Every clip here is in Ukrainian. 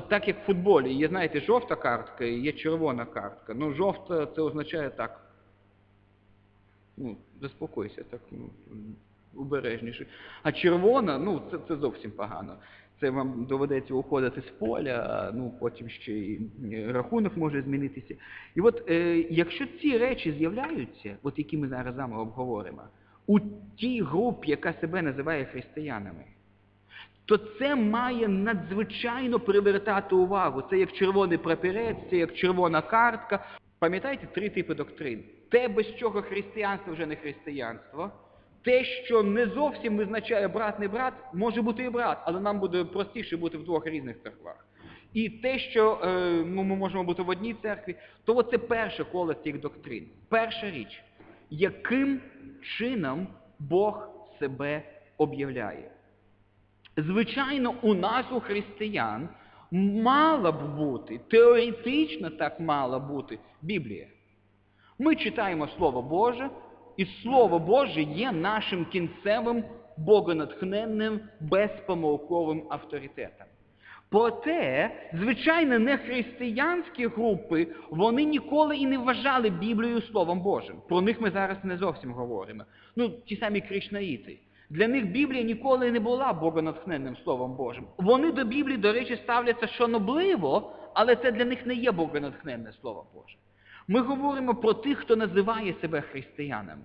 Так як в футболі є, знаєте, жовта картка і є червона картка. Ну, жовта це означає так. Ну, заспокойся, так ну, обережніше. А червона, ну, це, це зовсім погано. Це вам доведеться уходити з поля, ну, потім ще і е, рахунок може змінитися. І от е, якщо ці речі з'являються, от які ми зараз з вами обговоримо, у тій групі, яка себе називає християнами, то це має надзвичайно привертати увагу. Це як червоний прапірець, це як червона картка. Пам'ятаєте три типи доктрин? Те, без чого християнство вже не християнство. Те, що не зовсім визначає брат не брат, може бути і брат, але нам буде простіше бути в двох різних церквах. І те, що е, ну, ми можемо бути в одній церкві, то це перше коло цих доктрин. Перша річ, яким чином Бог себе об'являє. Звичайно, у нас, у християн, мала б бути, теоретично так мала бути Біблія. Ми читаємо Слово Боже, і Слово Боже є нашим кінцевим, богонатхненним, безпомилковим авторитетом. Проте, звичайно, не християнські групи, вони ніколи і не вважали Біблію Словом Божим. Про них ми зараз не зовсім говоримо. Ну, ті самі кришнаїти. Для них Біблія ніколи не була богонатхненним Словом Божим. Вони до Біблії, до речі, ставляться шанобливо, але це для них не є богонатхненне Слово Боже. Ми говоримо про тих, хто називає себе християнами.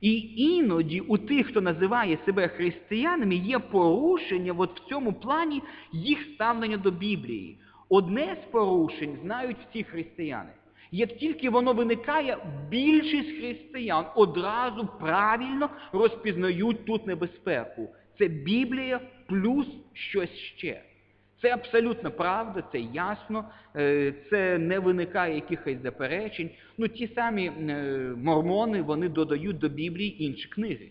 І іноді у тих, хто називає себе християнами, є порушення от в цьому плані їх ставлення до Біблії. Одне з порушень знають всі християни. Як тільки воно виникає, більшість християн одразу правильно розпізнають тут небезпеку. Це Біблія плюс щось ще. Це абсолютно правда, це ясно, е, це не виникає якихось заперечень. Ну, ті самі е, мормони, вони додають до Біблії інші книги.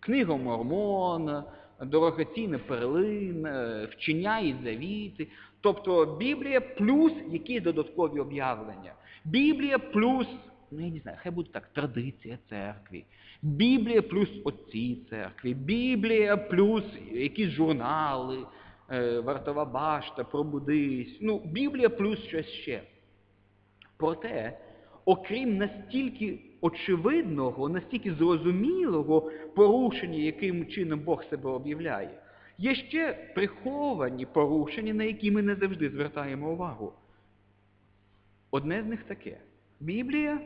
Книга Мормона, дорогоцінна перлин, е, вчення і завіти. Тобто Біблія плюс якісь додаткові об'явлення. Біблія плюс, ну я не знаю, хай буде так, традиція церкви. Біблія плюс отці церкви. Біблія плюс якісь журнали. Вартова башта, пробудись. Ну, Біблія плюс щось ще. Проте, окрім настільки очевидного, настільки зрозумілого порушення, яким чином Бог себе об'являє, є ще приховані порушення, на які ми не завжди звертаємо увагу. Одне з них таке. Біблія,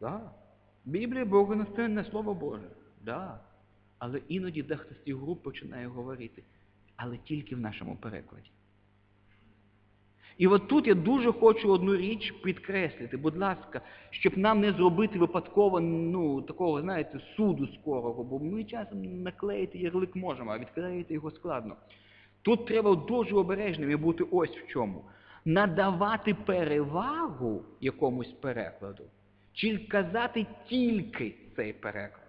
да. Біблія богонастойне Слово Боже. Да. Але іноді дехто з цих груп починає говорити але тільки в нашому перекладі. І от тут я дуже хочу одну річ підкреслити, будь ласка, щоб нам не зробити випадково ну, такого, знаєте, суду скорого, бо ми часом наклеїти ярлик можемо, а відклеїти його складно. Тут треба дуже обережним і бути ось в чому. Надавати перевагу якомусь перекладу, чи казати тільки цей переклад.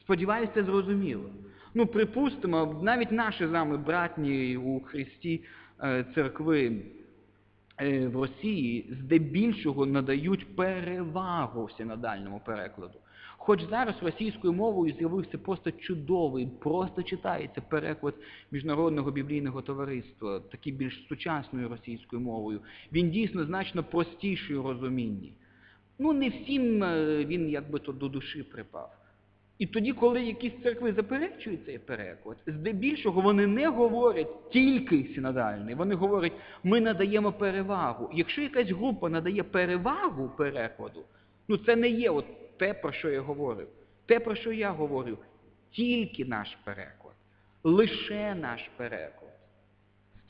Сподіваюся, це зрозуміло. Ну, припустимо, навіть наші з вами братні у Христі е, церкви е, в Росії здебільшого надають перевагу в синодальному перекладу. Хоч зараз російською мовою з'явився просто чудовий, просто читається переклад Міжнародного біблійного товариства, такий більш сучасною російською мовою. Він дійсно значно простіший у розумінні. Ну, не всім е, він якби то до душі припав. І тоді, коли якісь церкви заперечують цей переклад, здебільшого вони не говорять тільки синодальний, вони говорять, ми надаємо перевагу. Якщо якась група надає перевагу перекладу, ну це не є от те, про що я говорив. Те, про що я говорив, тільки наш переклад, лише наш переклад.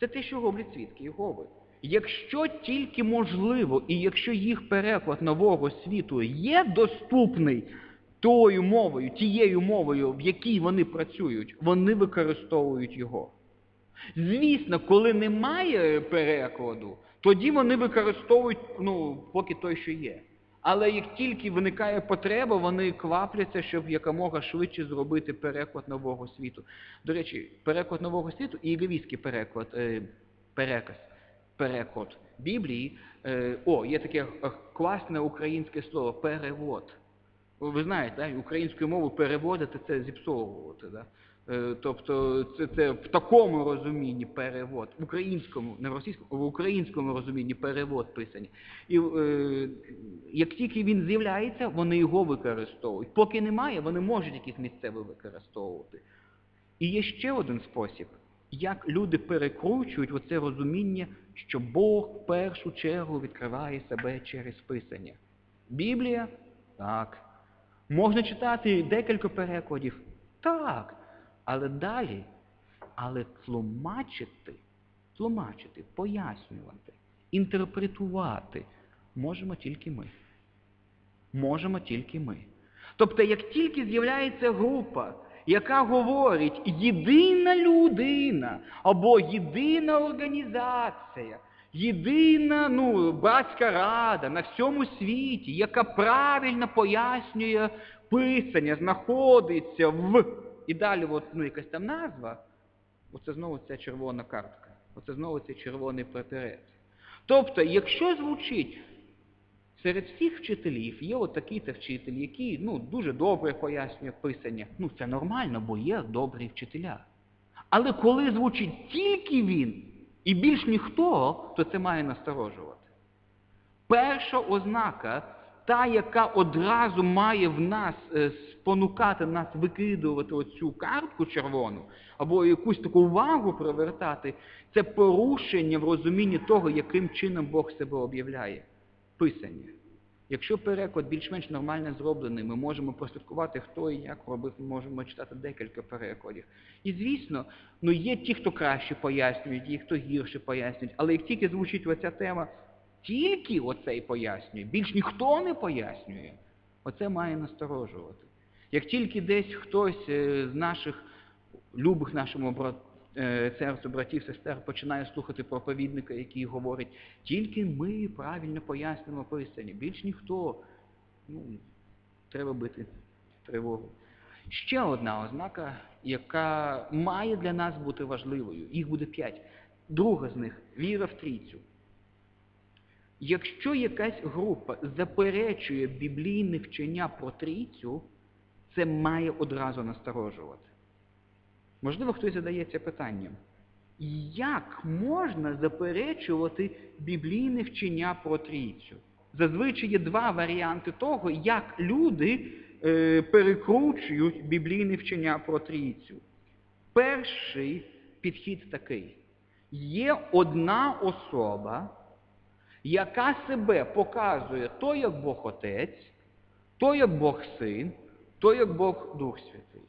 Це те, що роблять свідки Єгови. Якщо тільки можливо, і якщо їх переклад нового світу є доступний, тою мовою, тією мовою, в якій вони працюють, вони використовують його. Звісно, коли немає перекладу, тоді вони використовують, ну, поки той, що є. Але як тільки виникає потреба, вони квапляться, щоб якомога швидше зробити переклад нового світу. До речі, переклад нового світу і лівійський переклад, е, переказ, переклад Біблії. Е, о, є таке класне українське слово перевод. Ви знаєте, українською мовою переводити це зіпсовувати. Да? Е, Тобто це, це в такому розумінні перевод, в українському, не в російському, в українському розумінні перевод писання. І е, як тільки він з'являється, вони його використовують. Поки немає, вони можуть якісь місцеві використовувати. І є ще один спосіб, як люди перекручують оце розуміння, що Бог в першу чергу відкриває себе через писання. Біблія? Так. Можна читати декілька перекладів? Так. Але далі, але тлумачити, тлумачити, пояснювати, інтерпретувати можемо тільки ми. Можемо тільки ми. Тобто, як тільки з'являється група, яка говорить єдина людина або єдина організація, єдина ну, братська рада на всьому світі, яка правильно пояснює писання, знаходиться в. І далі от, ну, якась там назва, оце знову ця червона картка. Оце знову цей червоний прапорець. Тобто, якщо звучить серед всіх вчителів є от такий-то вчитель, який ну, дуже добре пояснює писання. Ну, це нормально, бо є добрі вчителя. Але коли звучить тільки він і більш ніхто, то це має насторожувати. Перша ознака, та, яка одразу має в нас е, спонукати нас викидувати оцю картку червону, або якусь таку увагу привертати, це порушення в розумінні того, яким чином Бог себе об'являє. Писання. Якщо переклад більш-менш нормально зроблений, ми можемо прослідкувати, хто і як робив, ми можемо читати декілька перекладів. І звісно, ну є ті, хто краще пояснюють, є хто гірше пояснюють, але як тільки звучить оця тема, тільки оцей пояснює, більш ніхто не пояснює, оце має насторожувати. Як тільки десь хтось е, з наших любих нашому брату, е, серцю братів, сестер починає слухати проповідника, який говорить, тільки ми правильно пояснимо писання, більш ніхто, ну, треба бити тривогу. Ще одна ознака, яка має для нас бути важливою, їх буде п'ять. Друга з них віра в трійцю. Якщо якась група заперечує біблійне вчення про трійцю, це має одразу насторожувати. Можливо, хтось задається питанням, як можна заперечувати біблійне вчення про трійцю? Зазвичай є два варіанти того, як люди е, перекручують біблійне вчення про трійцю. Перший підхід такий. Є одна особа, яка себе показує то як Бог Отець, то як Бог Син, то як Бог Дух Святий.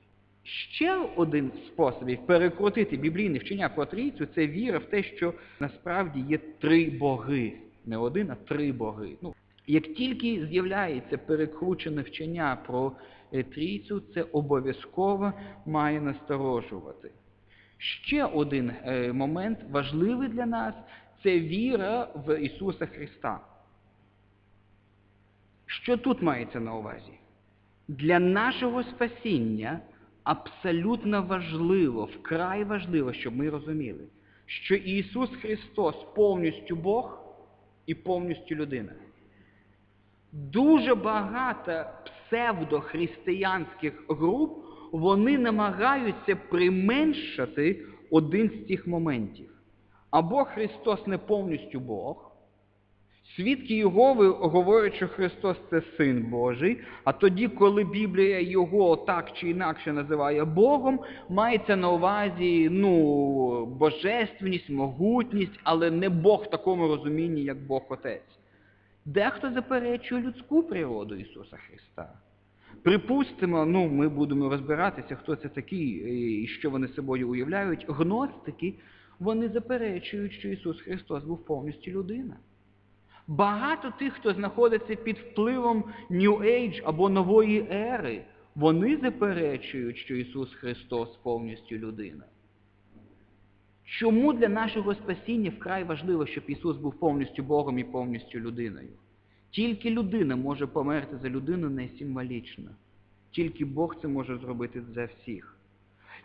Ще один з способів перекрутити біблійне вчення про трійцю це віра в те, що насправді є три боги. Не один, а три боги. Ну, як тільки з'являється перекручене вчення про е, трійцю, це обов'язково має насторожувати. Ще один е, момент важливий для нас це віра в Ісуса Христа. Що тут мається на увазі? Для нашого спасіння абсолютно важливо, вкрай важливо, щоб ми розуміли, що Ісус Христос повністю Бог і повністю людина. Дуже багато псевдохристиянських груп, вони намагаються применшити один з цих моментів. Або Христос не повністю Бог, Свідки Єгови говорять, що Христос це Син Божий, а тоді, коли Біблія його так чи інакше називає Богом, мається на увазі ну, божественність, могутність, але не Бог в такому розумінні, як Бог Отець. Дехто заперечує людську природу Ісуса Христа. Припустимо, ну, ми будемо розбиратися, хто це такий і що вони собою уявляють. Гностики, вони заперечують, що Ісус Христос був повністю людина. Багато тих, хто знаходиться під впливом New Age або нової ери, вони заперечують, що Ісус Христос повністю людина. Чому для нашого спасіння вкрай важливо, щоб Ісус був повністю Богом і повністю людиною? Тільки людина може померти за людину не символічно. Тільки Бог це може зробити за всіх.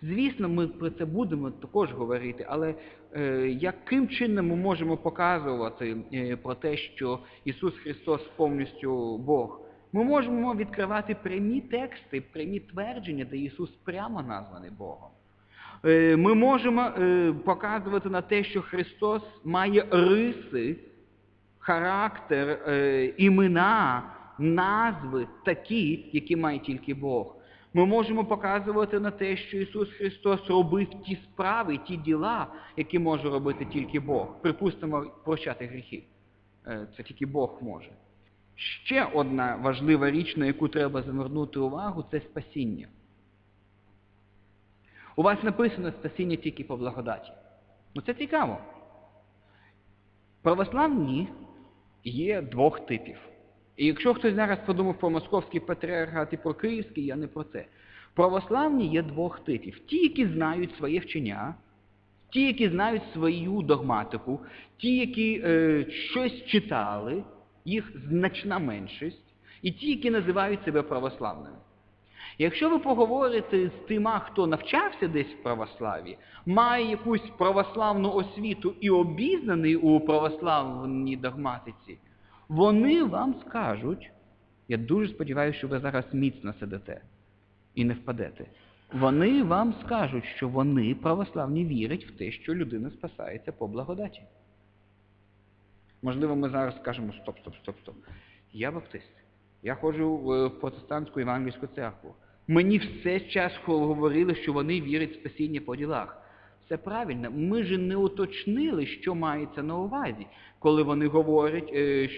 Звісно, ми про це будемо також говорити, але е, яким чином ми можемо показувати е, про те, що Ісус Христос повністю Бог? Ми можемо відкривати прямі тексти, прямі твердження, де Ісус прямо названий Богом. Е, Ми можемо е, показувати на те, що Христос має риси, характер, е, імена, назви такі, які має тільки Бог. Ми можемо показувати на те, що Ісус Христос робив ті справи, ті діла, які може робити тільки Бог. Припустимо, прощати гріхи. Е, Це тільки Бог може. Ще одна важлива річ, на яку треба звернути увагу, це спасіння. У вас написано спасіння тільки по благодаті. Ну це цікаво. Православні є двох типів. І якщо хтось зараз подумав про московський патріархат і про київський, я не про це. Православні є двох типів. Ті, які знають своє вчення, ті, які знають свою догматику, ті, які е, щось читали, їх значна меншість, і ті, які називають себе православними. Якщо ви поговорите з тима, хто навчався десь в православі, має якусь православну освіту і обізнаний у православній догматиці, вони вам скажуть, я дуже сподіваюся, що ви зараз міцно сидите і не впадете. Вони вам скажуть, що вони православні вірять в те, що людина спасається по благодаті. Можливо, ми зараз скажемо стоп, стоп, стоп, стоп. Я баптист. Я ходжу в протестантську євангельську церкву. Мені все час говорили, що вони вірять в спасіння по ділах. Все правильно. Ми ж не уточнили, що мається на увазі, коли вони говорять, е,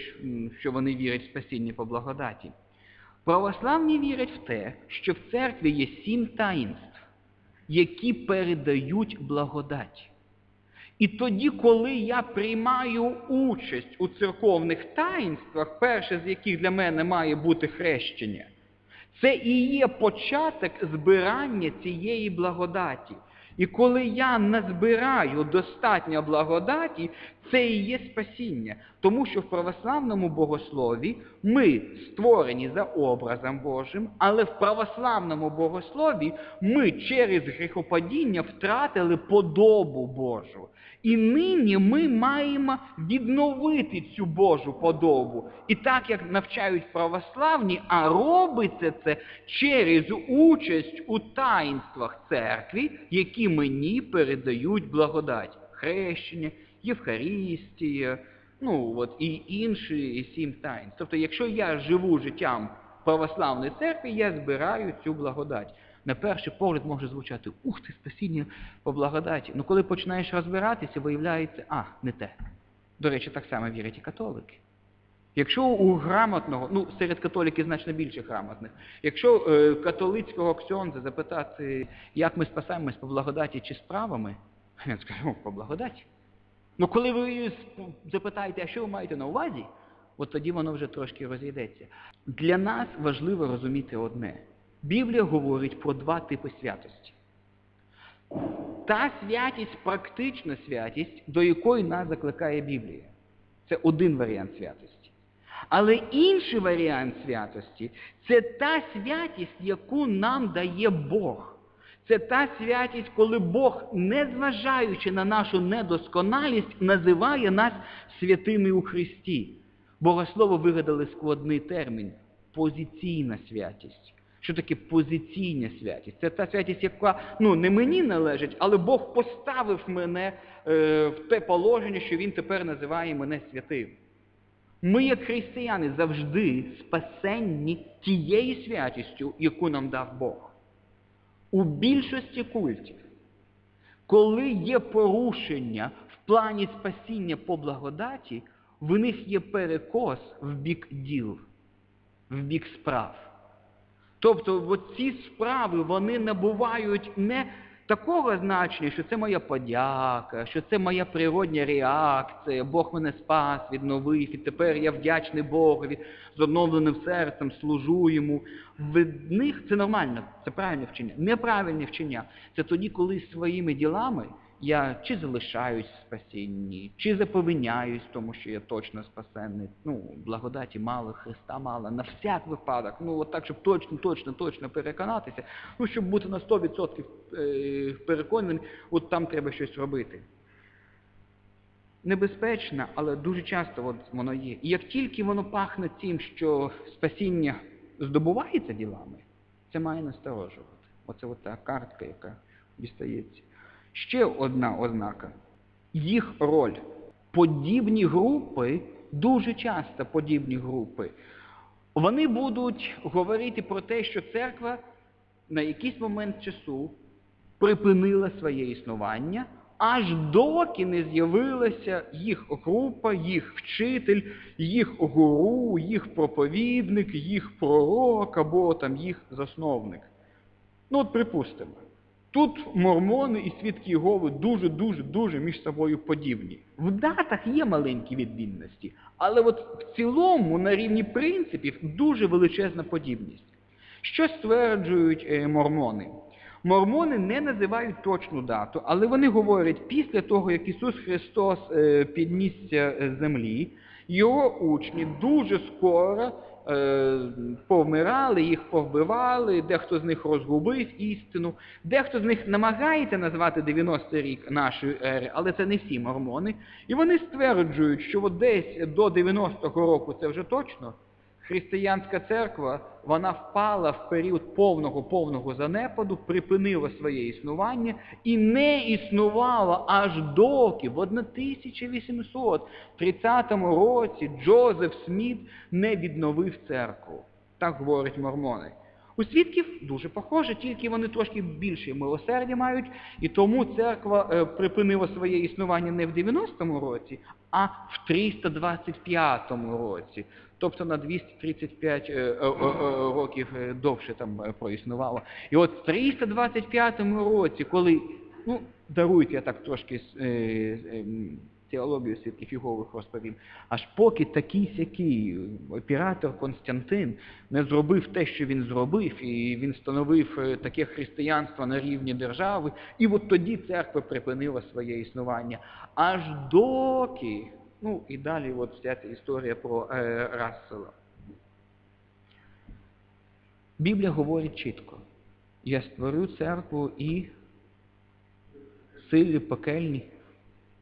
що вони вірять в спасіння по благодаті. Православні вірять в те, що в церкві є сім таїнств, які передають благодать. І тоді, коли я приймаю участь у церковних таїнствах, перше з яких для мене має бути хрещення, це і є початок збирання цієї благодаті. І коли я назбираю достатньо благодаті, це і є спасіння. Тому що в православному богослові ми створені за образом Божим, але в православному богослові ми через гріхопадіння втратили подобу Божу. І нині ми маємо відновити цю Божу подобу. І так як навчають православні, а робиться це через участь у таїнствах церкві, які мені передають благодать. Хрещення, Євхаристія, ну от і інші сім таїнств. Тобто, якщо я живу життям православної церкви, я збираю цю благодать. На перший погляд може звучати ух ти, спасіння по благодаті. Ну коли починаєш розбиратися, виявляється, а, не те. До речі, так само вірять і католики. Якщо у грамотного, ну серед католиків значно більше грамотних, якщо е, католицького ксьонза запитати, як ми спасаємось по благодаті чи справами, він скаже, по благодаті. Ну коли ви запитаєте, а що ви маєте на увазі, от тоді воно вже трошки розійдеться. Для нас важливо розуміти одне. Біблія говорить про два типи святості. Та святість, практична святість, до якої нас закликає Біблія. Це один варіант святості. Але інший варіант святості це та святість, яку нам дає Бог. Це та святість, коли Бог, незважаючи на нашу недосконалість, називає нас святими у Христі. Богослово вигадали складний термін позиційна святість. Що таке позиційна святість? Це та святість, яка ну, не мені належить, але Бог поставив мене е, в те положення, що Він тепер називає мене святим. Ми, як християни, завжди спасенні тією святістю, яку нам дав Бог. У більшості культів, коли є порушення в плані спасіння по благодаті, в них є перекос в бік діл, в бік справ. Тобто ці справи вони набувають не такого значення, що це моя подяка, що це моя природня реакція, Бог мене спас, відновив, і тепер я вдячний Богові, з оновленим серцем служу йому. В них це нормально, це правильне вчення. Неправильне вчення це тоді, коли своїми ділами я чи залишаюсь в спасінні, чи заповиняюсь, тому що я точно спасенний. Ну, благодаті мало, Христа мало, на всяк випадок. Ну, от так, щоб точно, точно, точно переконатися, ну, щоб бути на 100% е, переконаним, от там треба щось робити. Небезпечно, але дуже часто от воно є. І як тільки воно пахне тим, що спасіння здобувається ділами, це має насторожувати. Оце от та картка, яка дістається. Ще одна ознака. Їх роль. Подібні групи, дуже часто подібні групи, вони будуть говорити про те, що церква на якийсь момент часу припинила своє існування, аж доки не з'явилася їх група, їх вчитель, їх гуру, їх проповідник, їх пророк або там їх засновник. Ну от припустимо, тут мормони і свідки Єгови дуже-дуже-дуже між собою подібні. В датах є маленькі відмінності, але от в цілому на рівні принципів дуже величезна подібність. Що стверджують е, мормони? Мормони не називають точну дату, але вони говорять, після того, як Ісус Христос е, піднісся з землі, його учні дуже скоро повмирали, їх повбивали, дехто з них розгубив істину, дехто з них намагається назвати 90-й рік нашої ери, але це не всі мормони. І вони стверджують, що от десь до 90-го року це вже точно. Християнська церква, вона впала в період повного повного занепаду, припинила своє існування і не існувала аж доки в 1830 році Джозеф Сміт не відновив церкву. Так говорять мормони. У свідків дуже похоже, тільки вони трошки більше милосердя мають, і тому церква е, припинила своє існування не в 90-му році, а в 325 році. Тобто на 235 е, е, е, років довше там проіснувала. І от в 325 році, коли, ну, даруйте, я так трошки е, е, теологію свідків Єгових розповім, аж поки такий сякий оператор Константин не зробив те, що він зробив, і він встановив таке християнство на рівні держави, і от тоді церква припинила своє існування. Аж доки, ну і далі от вся ця історія про е, Рассела. Біблія говорить чітко, я створю церкву і сили пекельні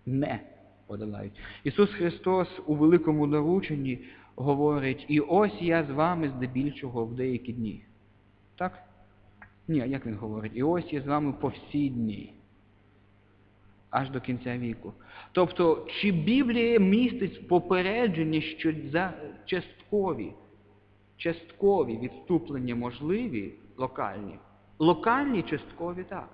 не подолають. Ісус Христос у великому дорученні говорить, і ось я з вами здебільшого в деякі дні. Так? Ні, як він говорить? І ось я з вами по всі дні. Аж до кінця віку. Тобто, чи Біблія містить попередження, що за часткові, часткові відступлення можливі, локальні? Локальні часткові так.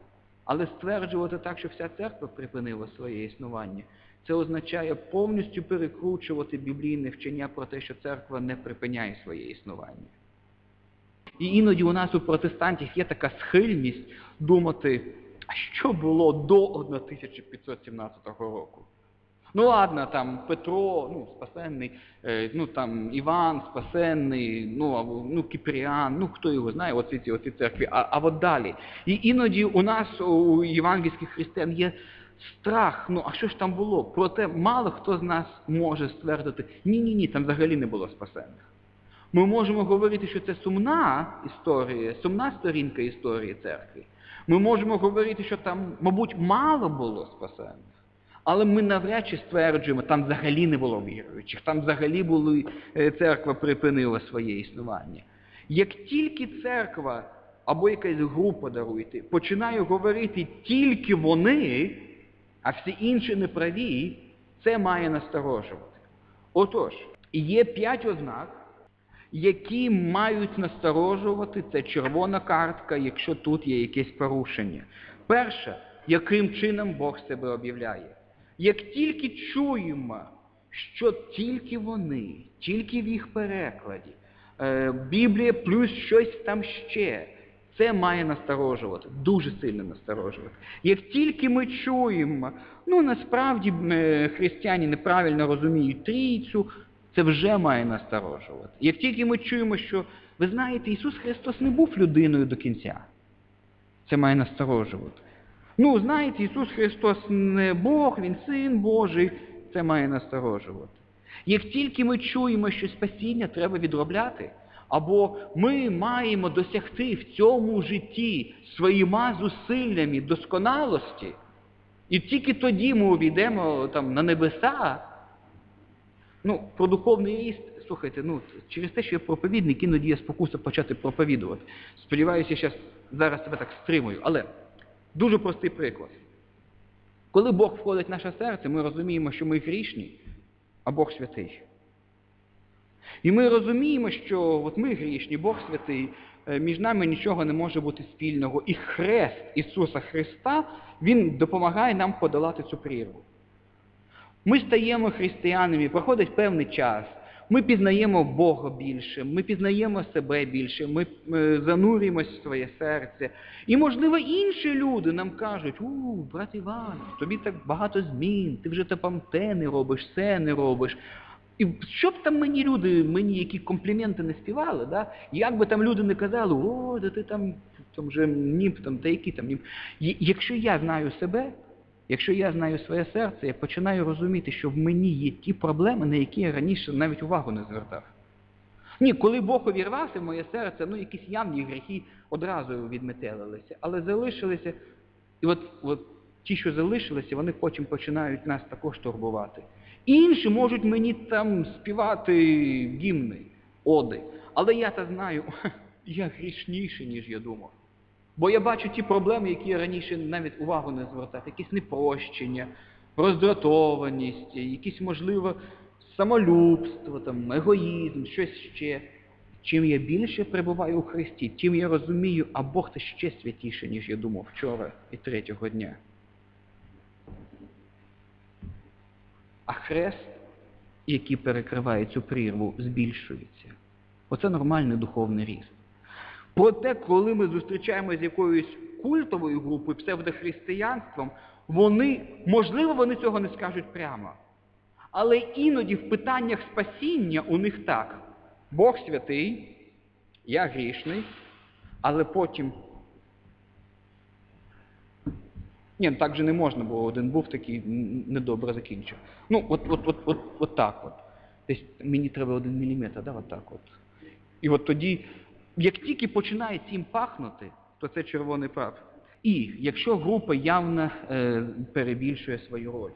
Але стверджувати так, що вся церква припинила своє існування, це означає повністю перекручувати біблійне вчення про те, що церква не припиняє своє існування. І іноді у нас у протестантів є така схильність думати, а що було до 1517 року. Ну ладно, там Петро, ну, спасенний, е, ну там Іван спасенний, ну, ну Кіпріан, ну хто його знає, оці ці оці церкві, а, а от далі. І іноді у нас, у євангельських християн, є страх, ну а що ж там було? Проте мало хто з нас може ствердити, ні-ні ні, там взагалі не було спасенних. Ми можемо говорити, що це сумна історія, сумна сторінка історії церкви. Ми можемо говорити, що там, мабуть, мало було спасених. Але ми навряд чи стверджуємо, там взагалі не було віруючих, там взагалі були, е, церква припинила своє існування. Як тільки церква або якась група даруйте, починає говорити тільки вони, а всі інші неправі, це має насторожувати. Отож, є п'ять ознак, які мають насторожувати, це червона картка, якщо тут є якесь порушення. Перше, яким чином Бог себе об'являє. Як тільки чуємо, що тільки вони, тільки в їх перекладі, е, Біблія плюс щось там ще, це має насторожувати, дуже сильно насторожувати. Як тільки ми чуємо, ну насправді е, християни неправильно розуміють трійцю, це вже має насторожувати. Як тільки ми чуємо, що, ви знаєте, Ісус Христос не був людиною до кінця, це має насторожувати. Ну, знаєте, Ісус Христос не Бог, Він Син Божий, це має насторожувати. Як тільки ми чуємо, що спасіння треба відробляти, або ми маємо досягти в цьому житті своїми зусиллями досконалості, і тільки тоді ми увійдемо там, на небеса, ну, про духовний ріст, слухайте, ну, через те, що я проповідник, іноді є спокуса почати проповідувати. Сподіваюся, я зараз себе так стримую, але Дуже простий приклад. Коли Бог входить в наше серце, ми розуміємо, що ми грішні, а Бог святий. І ми розуміємо, що от ми грішні, Бог святий, е, між нами нічого не може бути спільного. І хрест Ісуса Христа, Він допомагає нам подолати цю прірву. Ми стаємо християнами, проходить певний час, ми пізнаємо Бога більше, ми пізнаємо себе більше, ми е, занурюємось в своє серце. І, можливо, інші люди нам кажуть, у, брат Іван, тобі так багато змін, ти вже там те не робиш, все не робиш. І що б там мені люди, мені які компліменти не співали, да? як би там люди не казали, о, да ти там, там вже німп, там, та які там німп. І Якщо я знаю себе, якщо я знаю своє серце, я починаю розуміти, що в мені є ті проблеми, на які я раніше навіть увагу не звертав. Ні, коли Бог увірвався в моє серце, ну якісь явні гріхи одразу відметелилися, але залишилися, і от, от ті, що залишилися, вони потім починають нас також турбувати. Інші можуть мені там співати гімни, оди, але я та знаю, я грішніший, ніж я думав. Бо я бачу ті проблеми, які я раніше навіть увагу не звертав, якісь непрощення, роздратованість, якісь, можливо, самолюбство, там, егоїзм, щось ще. Чим я більше перебуваю у Христі, тим я розумію, а Бог це ще святіше, ніж я думав вчора і третього дня. А хрест, який перекриває цю прірву, збільшується. Оце нормальний духовний ріст. Проте, коли ми зустрічаємося з якоюсь культовою групою, псевдохристиянством, вони, можливо, вони цього не скажуть прямо. Але іноді в питаннях спасіння у них так. Бог святий, я грішний, але потім. Ні, ну так же не можна, бо один був такий недобре закінчив. Ну, от, от, от, от, от так от. Десь мені треба один міліметр, да, от так от. І от тоді, як тільки починає цим пахнути, то це червоний прапор. І якщо група явно е, перебільшує свою роль,